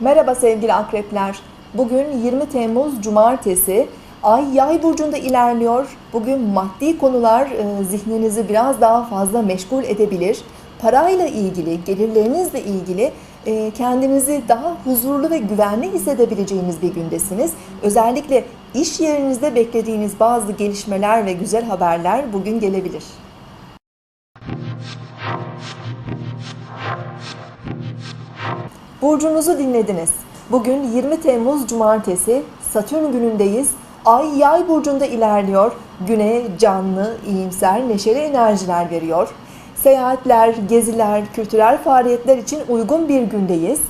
Merhaba sevgili akrepler. Bugün 20 Temmuz Cumartesi. Ay yay burcunda ilerliyor. Bugün maddi konular e, zihninizi biraz daha fazla meşgul edebilir. Parayla ilgili, gelirlerinizle ilgili e, kendinizi daha huzurlu ve güvenli hissedebileceğiniz bir gündesiniz. Özellikle iş yerinizde beklediğiniz bazı gelişmeler ve güzel haberler bugün gelebilir. Burcunuzu dinlediniz. Bugün 20 Temmuz Cumartesi, Satürn günündeyiz. Ay yay burcunda ilerliyor. Güne canlı, iyimser, neşeli enerjiler veriyor. Seyahatler, geziler, kültürel faaliyetler için uygun bir gündeyiz.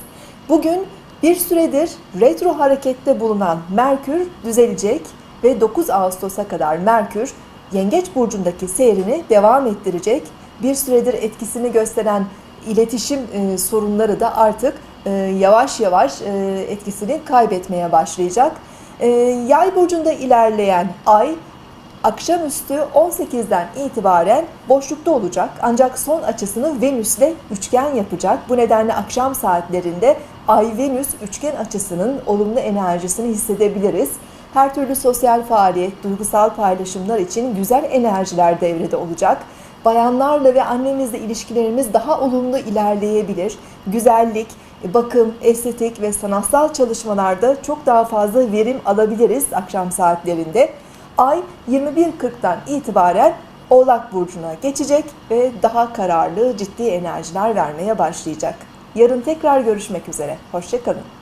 Bugün bir süredir retro harekette bulunan Merkür düzelecek ve 9 Ağustos'a kadar Merkür Yengeç burcundaki seyrini devam ettirecek. Bir süredir etkisini gösteren iletişim e, sorunları da artık e, yavaş yavaş e, etkisini kaybetmeye başlayacak. E, yay burcunda ilerleyen ay akşamüstü 18'den itibaren boşlukta olacak. Ancak son açısını Venüs'le üçgen yapacak. Bu nedenle akşam saatlerinde Ay-Venüs üçgen açısının olumlu enerjisini hissedebiliriz. Her türlü sosyal faaliyet, duygusal paylaşımlar için güzel enerjiler devrede olacak. Bayanlarla ve annemizle ilişkilerimiz daha olumlu ilerleyebilir. Güzellik, bakım, estetik ve sanatsal çalışmalarda çok daha fazla verim alabiliriz akşam saatlerinde. Ay 21.40'dan itibaren Oğlak Burcu'na geçecek ve daha kararlı, ciddi enerjiler vermeye başlayacak. Yarın tekrar görüşmek üzere. Hoşçakalın.